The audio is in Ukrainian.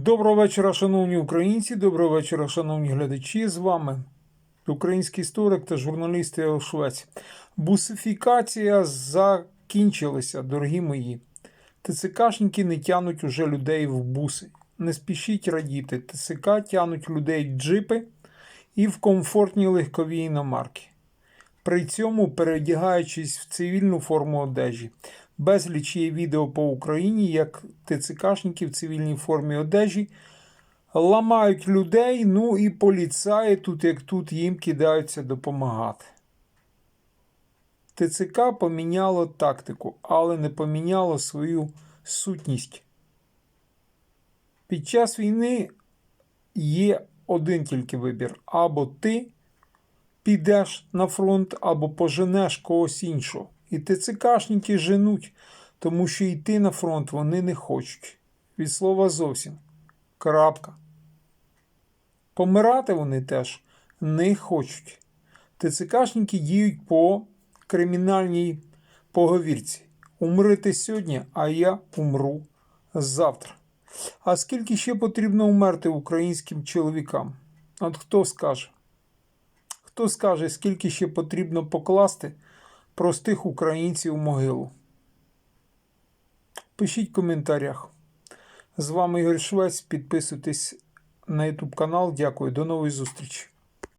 Доброго вечора, шановні українці, доброго вечора, шановні глядачі. З вами український історик та журналіст Єо Швець. Бусифікація закінчилася, дорогі мої. ТЦКшники не тянуть уже людей в буси. Не спішіть радіти. ТЦК тянуть людей в джипи і в комфортні легкові іномарки. При цьому переодягаючись в цивільну форму одежі. Безліч є відео по Україні, як ТЦКшники в цивільній формі одежі ламають людей, ну і поліцаї тут, як тут, їм кидаються допомагати. ТЦК поміняло тактику, але не поміняло свою сутність. Під час війни є один тільки вибір: або ти підеш на фронт, або поженеш когось іншого. І ТЦКшники женуть, тому що йти на фронт вони не хочуть. Від слова зовсім. Крапка. Помирати вони теж не хочуть. ТЦКшники діють по кримінальній поговірці. Умрити сьогодні, а я умру завтра. А скільки ще потрібно умерти українським чоловікам? От хто скаже? Хто скаже, скільки ще потрібно покласти простих українців могилу? Пишіть в коментарях. З вами Ігор Швець. Підписуйтесь на YouTube канал. Дякую. До нової зустрічі.